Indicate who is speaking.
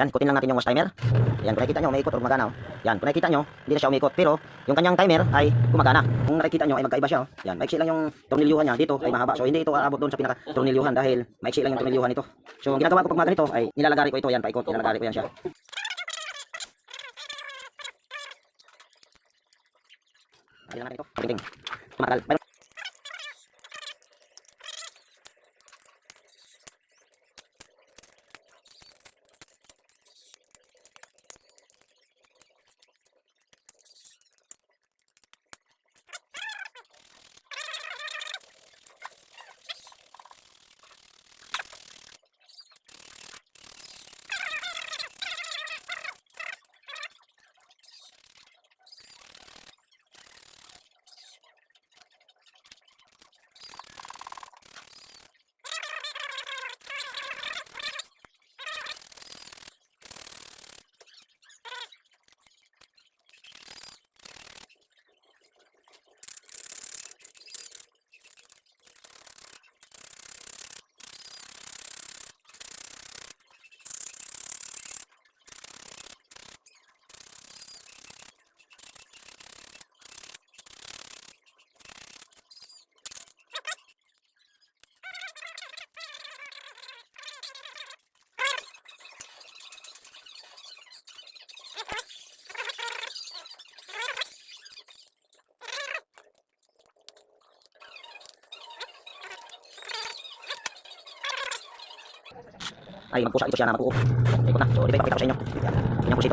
Speaker 1: Yan, ikutin lang natin yung wash timer. Yan, kung nakikita nyo, may ikot o gumagana. oh. Yan, kung nakikita nyo, hindi na siya umikot. Pero, yung kanyang timer ay gumagana. Kung nakikita nyo, ay magkaiba siya. Oh. Yan, maiksi lang yung tornilyuhan niya. Dito ay mahaba. So, hindi ito aabot doon sa pinaka tornilyuhan dahil maiksi lang yung tornilyuhan nito. So, ang ginagawa ko pag mga ganito ay nilalagari ko ito. Yan, paikot. Nilalagari ko yan siya. Ayun natin ito. Tumatagal. Ay magpusa ito siya na magpuo. Ikot na. So, di ba ipakita ko sa inyo. Yan. Yan po sito.